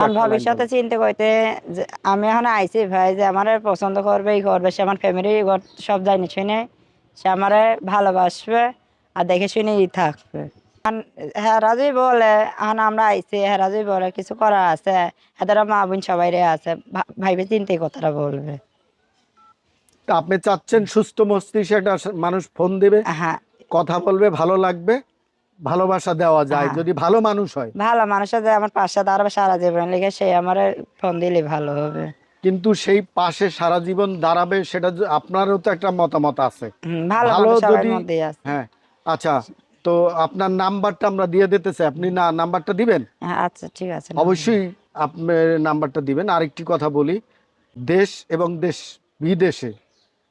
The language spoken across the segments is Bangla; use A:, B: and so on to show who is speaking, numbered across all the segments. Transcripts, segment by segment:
A: আমার ভবিষ্যতে চিন্তা করতে আমি এখন আইছি ভাই যে আমার পছন্দ করবে ই করবে সে আমার ফ্যামিলি সব জানি শুনে সে আমার ভালোবাসবে আর দেখে শুনে ই থাকবে। হ্যাঁ রাজুই বলে এখন আমরা আইছি হ্যাঁ রাজুই বলে কিছু করা আছে। এদের মা বোন সবাই রে আছে ভাইবে চিন্তাই কথাটা বলবে।
B: তা আপনি চাচ্ছেন সুস্থ মস্তিষ্কে একটা মানুষ ফোন দেবে
A: হ্যাঁ।
B: কথা বলবে ভালো লাগবে? ভালোবাসা দেওয়া যায়
A: হ্যাঁ।
B: যদি ভালো মানুষ হয়।
A: ভালো মানুষের যে আমার পাশে দাঁড়াবে সারা জীবন লেগে সে আমার ফোন দিলে ভালো হবে।
B: কিন্তু সেই পাশে সারা জীবন দাঁড়াবে সেটা আপনারও তো একটা মতামত আছে।
A: ভালো
B: যদি- হ্যাঁ আচ্ছা তো আপনার নাম্বারটা আমরা দিয়ে দিতেছি আপনি না নাম্বারটা দিবেন?
A: হ্যাঁ আচ্ছা ঠিক আছে
B: অবশ্যই আপনার নাম্বারটা দিবেন। আরেকটি কথা বলি দেশ এবং দেশ বিদেশে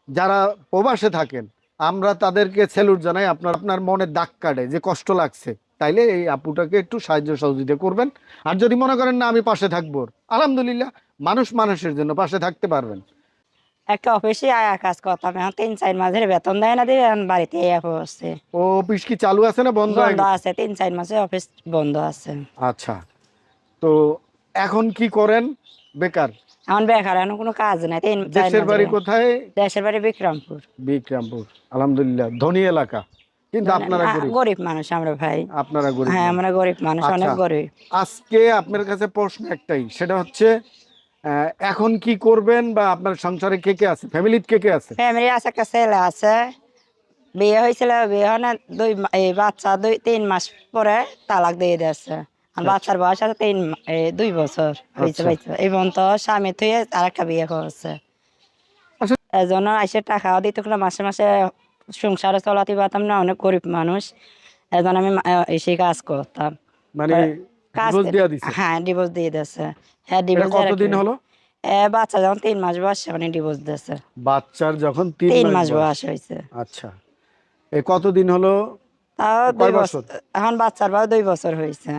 B: যারা প্রবাসে থাকেন আমরা তাদেরকে সেলুট জানাই। আপনার আপনার মনে দাগ কাটে যে কষ্ট লাগছে। তাইলে এই আপুটাকে একটু সাহায্য সহযোগিতা করবেন। আর যদি মনে করেন না আমি পাশে থাকব আলহামদুলিল্লাহ মানুষ মানুষের জন্য পাশে থাকতে পারবেন।
A: একটা অফিসে আয়া কাজ করতাম এখন তিন চার মাসের বেতন দেয় না দিয়ে বাড়িতে হচ্ছে
B: ও অফিস কি চালু আছে না বন্ধ
A: বন্ধ আছে তিন চার মাসে অফিস বন্ধ আছে।
B: আচ্ছা। তো এখন কি করেন? বেকার।
A: এখন বেকার এখন কোনো কাজ নাই তিন
B: দেশের বাড়ি কোথায়?
A: দেশের বাড়ি বিক্রমপুর।
B: বিক্রমপুর আলহামদুলিল্লাহ ধনী এলাকা। কিন্তু আপনারা গরিব?
A: মানুষ আমরা ভাই।
B: আপনারা গরিব
A: হ্যাঁ আমরা গরিব মানুষ অনেক
B: আচ্ছা।
A: গরিব।
B: আজকে আপনার কাছে প্রশ্ন একটাই সেটা হচ্ছে এখন কি করবেন বা আপনার সংসারে কে কে আছে? ফ্যামিলিতে কে কে আছে?
A: ফ্যামিলি আছে একটা ছেলে আছে। বিয়ে হয়েছিল বিয়ে হয় না দুই এই বাচ্চা দুই তিন মাস পরে তালাক দিয়ে দিয়েছে। বাচ্চার বয়স আছে তিন দুই বছর।
B: আচ্ছা।
A: এই স্বামী একটা বিয়ে করছে।
B: আচ্ছা।
A: এই জন্য এসে টাকাও দিত মাসে মাসে সংসারে চলাতে পারতাম না অনেক গরিব মানুষ। এই জন্য আমি এসে কাজ করতাম।
B: মানে
A: হ্যাঁ ডিভোর্স দিয়ে দিয়েছে হ্যাঁ ডিভোর্স
B: কতদিন হলো?
A: বাচ্চা যখন তিন মাস বয়স মানে ডিভোর্স দিয়েছে
B: বাচ্চার যখন তিন মাস বয়স।
A: হয়েছে।
B: আচ্ছা। এই কতদিন হলো?
A: তাও দুই?
B: বছর?
A: এখন বাচ্চার বয়স দুই বছর হয়েছে।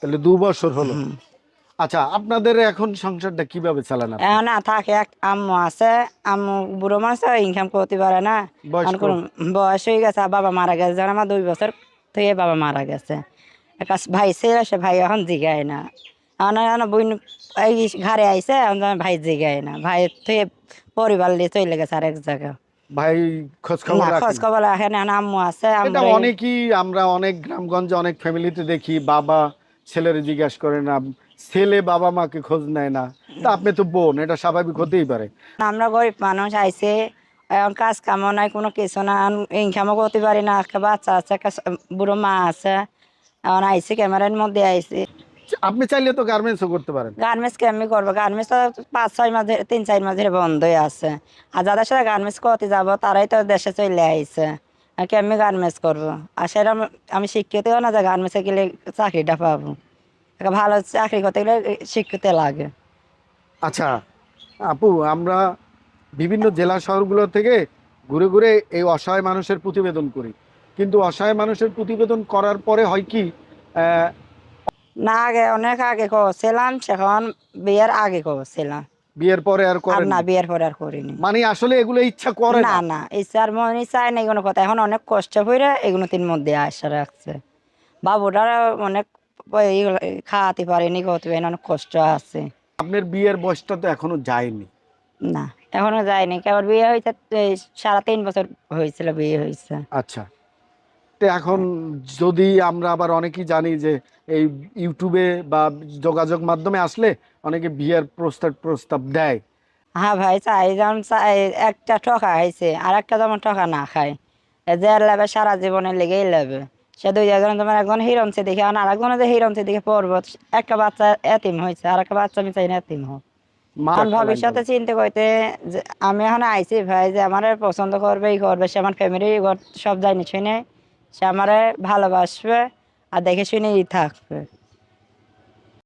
B: তাহলে দু বছর হলো। আচ্ছা আপনাদের এখন সংসারটা কীভাবে চালান
A: এখন না থাকে এক আম্মু আছে আম্মু বুড়ো মানুষ ইনকাম করতে পারে না।
B: বয়স
A: হয়ে গেছে বাবা মারা গেছে। যখন আমার দুই বছর থেকে বাবা মারা গেছে। একটা ভাই ছিল সে ভাই এখন জিগায় না। এখন এখন বোন এই ঘরে আইসে এখন যেন ভাই জিগায় না। ভাই থেকে পরিবার নিয়ে চলে গেছে আরেক জায়গা
B: ভাই খোঁজ খবর
A: না
B: রাখেন?
A: খবর রাখে না এখন আম্মু আছে
B: এটা অনেকই আমরা অনেক গ্রামগঞ্জে অনেক ফ্যামিলিতে দেখি বাবা ছেলের জিজ্ঞাস করে না ছেলে বাবা মাকে খোঁজ নেয় না। তা আপনি তো বোন এটা স্বাভাবিক হতেই পারে।
A: আমরা গরিব মানুষ আইসে এখন কাজ কামও নাই কোনো কিছু না ইনকামও করতে পারি না একটা বাচ্চা আছে একটা বুড়ো মা আছে এখন আইসি ক্যামেরার মধ্যে আইসি।
B: আপনি চাইলে তো গার্মেন্টসও করতে পারেন।
A: গার্মেন্টস কেমনি করব? গার্মেন্টস তো পাঁচ ছয় মাস ধরে তিন চার মাস ধরে বন্ধই আছে। আর যাদের সাথে গার্মেন্টস করতে যাব তারাই তো দেশে চলে আইছে আর কেমনি গার্মেন্টস করব। আর সেরকম আমি শিক্ষিতও না যে গার্মেন্টসে গেলে চাকরিটা পাবো। ভালো চাকরি করতে গেলে শিক্ষিত লাগে।
B: আচ্ছা আপু আমরা বিভিন্ন জেলা শহরগুলো থেকে ঘুরে ঘুরে এই অসহায় মানুষের প্রতিবেদন করি। কিন্তু অসহায় মানুষের প্রতিবেদন করার পরে হয় কি
A: না আগে অনেক আগে করছিলাম সেখন বিয়ের আগে করছিলাম
B: বিয়ের পরে আর করেন
A: না। বিয়ের পরে আর করিনি।
B: মানে আসলে এগুলো ইচ্ছা করে
A: না
B: না?
A: ইচ্ছার মনে চায় না এগুলো কথা। এখন অনেক কষ্ট হয়ে এগুলো তিন মধ্যে আসা রাখছে। বাবুটার অনেক খাওয়াতে পারেনি করতে পারেনি অনেক কষ্ট আছে।
B: আপনার বিয়ের বয়সটা তো এখনও যায়নি।
A: না এখনও যায়নি। কেবল বিয়ে হয়েছে সাড়ে তিন বছর হয়েছিল বিয়ে হয়েছে
B: আচ্ছা। এখন যদি আমরা আবার অনেকেই জানি যে এই ইউটিউবে বা যোগাযোগ মাধ্যমে আসলে অনেকে বিয়ের প্রস্তাব প্রস্তাব দেয়।
A: হ্যাঁ ভাই চাই যেমন চাই একটা ঠকা হয়েছে আর একটা যেমন ঠকা না খায়। যে লেবে সারা জীবনে লেগেই লেবে সে দুই তোমার একজন দেখে আর আরেকজন যে হিরমছে দেখে পড়ব একটা বাচ্চা এতিম হয়েছে আর একটা বাচ্চা আমি চাই না এতিম হোক। আমার ভবিষ্যতে চিন্তা করতে আমি এখন আইছি ভাই যে আমার পছন্দ করবে ই করবে সে আমার ফ্যামিলি সব জানি শুনে সে আমারে ভালোবাসবে আর দেখে শুনেই থাকবে।